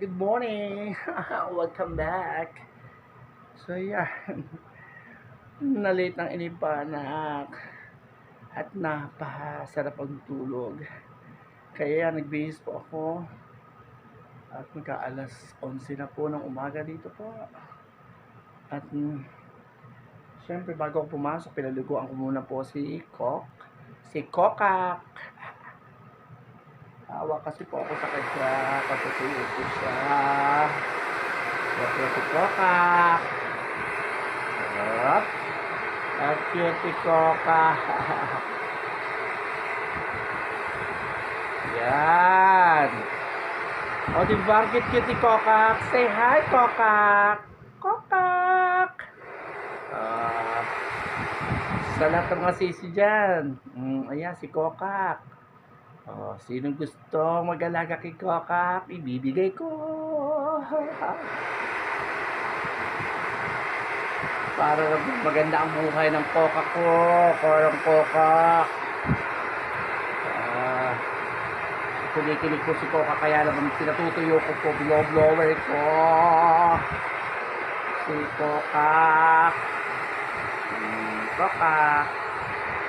good morning. Welcome back. So, yan. Nalit ng inipanak. At napasarap ang tulog. Kaya nagbihis po ako. At magka-alas 11 na po ng umaga dito po. At mm, syempre bago ako pumasok, pinaliguan ko muna po si Kok. Si Kokak. Awa kasi po ako sa kanya. Patutuyo ko siya. Kaya si Kokak. Sarap. At cute si Kokak. Yan. O di ba, cute cute si Kokak. Say hi, Kokak. Kokak. Ah. sa lahat ng mga dyan. Mm, ayan, si Kokak. Oh, sinong gusto mag-alaga kay Kokak, ibibigay ko. Para maganda ang buhay ng Kokak ko. Parang Kokak. Ah, kinikilig ko si Kokak kaya naman pinatutuyo ko po blow-blower ko. Si Kokak. Hmm, Kokak.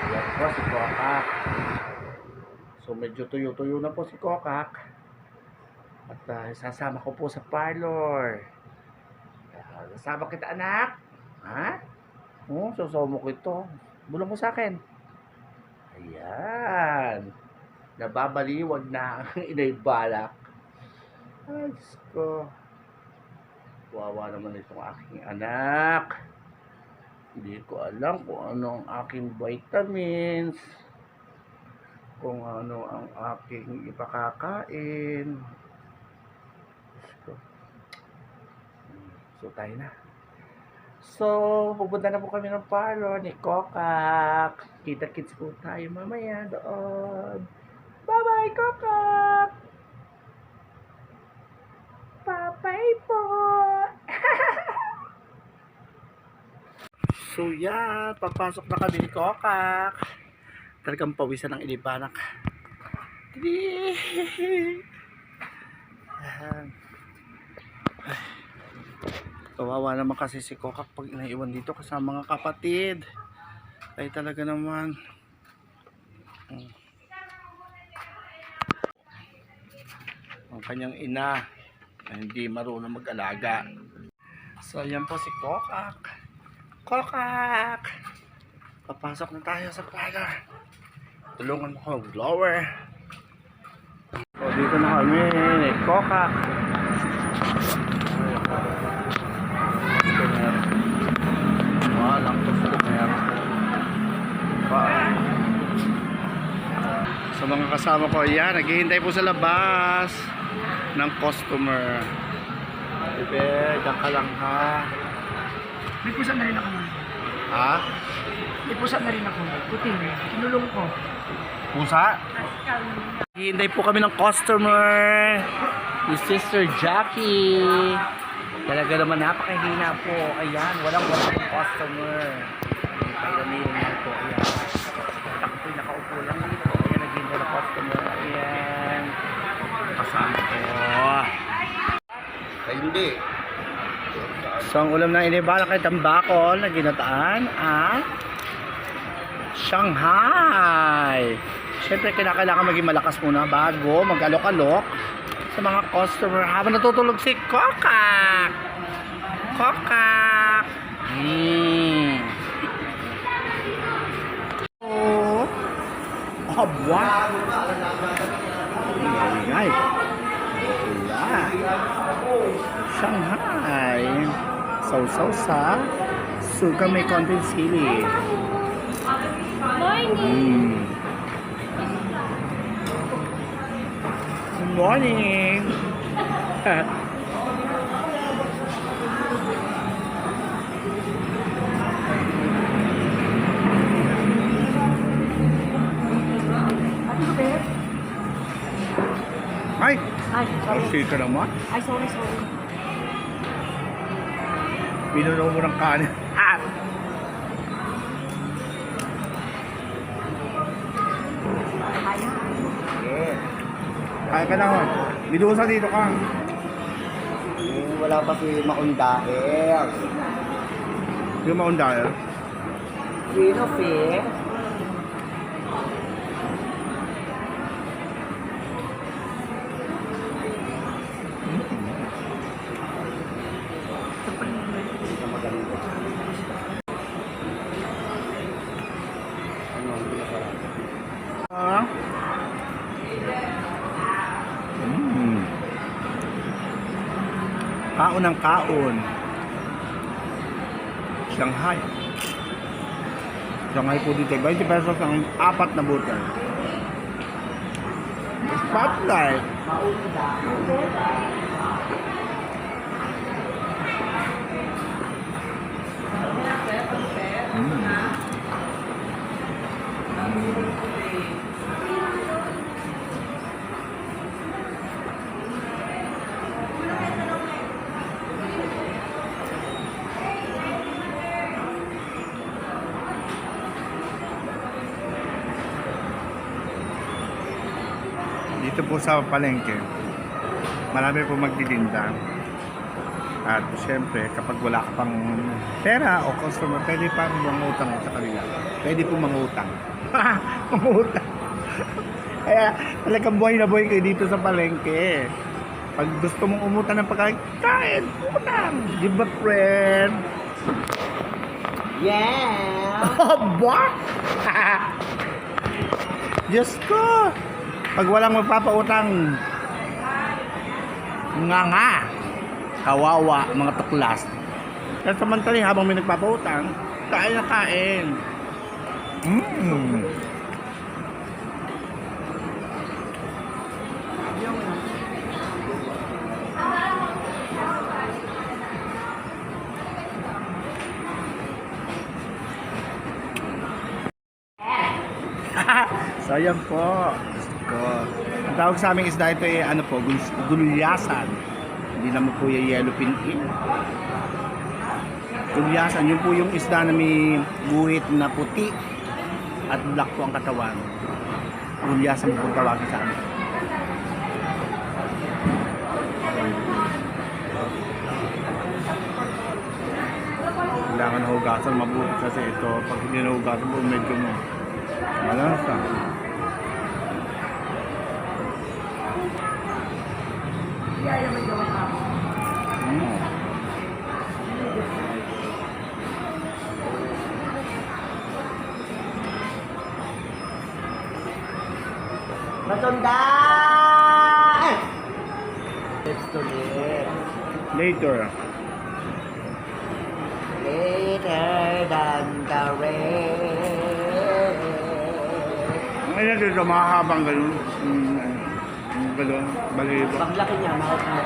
Yan po si Kokak. So medyo tuyo-tuyo na po si Kokak. At uh, sasama ko po sa parlor. Sasama kita anak. Ha? Oh, susumo ko ito. Bulong mo sa akin. Ayan. Nababaliwag na ang inay balak. Ay, Diyos ko. Wawa naman itong aking anak. Hindi ko alam kung ano ang aking vitamins kung ano ang aking ipakakain. So, tayo na. So, pupunta na po kami ng parlor ni Kokak. Kita-kits po tayo mamaya doon. Bye-bye, Kokak! Bye-bye po! so, yan. Papasok na kami ni Kokak talagang pawisan ng ilibanak. Kawawa naman kasi si Kokak pag inaiwan dito kasama mga kapatid. Ay talaga naman. Hmm. Ang kanyang ina na hindi marunong mag-alaga. So ayan po si Kokak. Kokak! Papasok na tayo sa parlor. Tulungan mo ko mag-blower. So, dito na kami. Koka. Walang customer. Pa. Sa mga kasama ko, yan, naghihintay po sa labas ng customer. Bebe, dyan ka lang ha. May pusa na rin ako. Ha? May pusa na rin ako. Puting. Kinulong ko. Pusa? Hihintay po kami ng customer. Ni Sister Jackie. Talaga naman napakahina po. Ayan, walang walang customer. Hintay kami lang po. Ayan. Ako po nakaupo lang dito. Ayan, naghihintay ng customer. Ayan. Kasama ko. Ay, hindi. So, ang ulam ng inibala kay Tambakol na ginataan at Shanghai. Siyempre, kinakailangan maging malakas muna bago mag-alok-alok sa mga customer habang natutulog si Kokak. Kokak. Hmm. Oh. Abwa. Ay, ay. Shanghai. Sausaw sa suka may konting sili. Mm. Good morning. Ay, Ay, sorry. kasi ka naman. Ay, sorry, sorry. Pinunaw mo ng kanin. Ah! Kaya. Ka na ho. Bidusa dito ka. wala pa si Maundael. Yung maundahil. Sino, Fe? Kaon ng kaon. Shanghai. Shanghai po dito. 20 pesos ang apat na butter. Spotlight. Mm. Dito po sa palengke, marami po magtitinda. At siyempre, kapag wala ka pang pera o customer, pwede pa mangutang sa kanila. Pwede po mangutang. mangutang. Kaya talagang buhay na buhay kayo dito sa palengke. Pag gusto mong umutang ng pagkain, kain, utang. Di ba, friend? Yeah! Aba! Diyos ko! Pag walang magpapautang, nga nga, kawawa, mga tuklas. Kaya samantali, habang may nagpapautang, kain na kain. Mm. so, po. Ko. Ang tawag sa aming isda ito ay ano po, gul- gulyasan. Hindi naman po yung yellow pinkin. Gulyasan, yun po yung isda na may guhit na puti at black po ang katawan. Gulyasan po tawagin sa amin. Kailangan hugasan mabuti kasi ito, pag hindi nahugasan po medyo mo malasa. Matunda! Let's do it. Later. Later than the rain. Ang ina dito, mahahabang ganun. Mm, mm, ganun, balibo. Paglaki niya, mahal na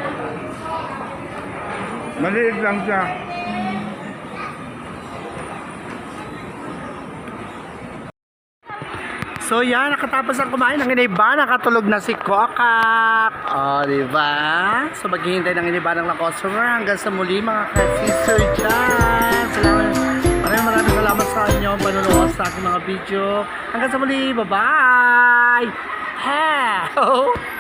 Maliit lang siya. So yan, nakatapos ang kumain ng iniba, nakatulog na si Kokak. O, oh, di ba? So maghihintay ng iniba ng customer hanggang sa muli mga ka-sister dyan. Salamat. Maraming maraming salamat sa inyo panunood sa aking mga video. Hanggang sa muli, bye-bye! Hello!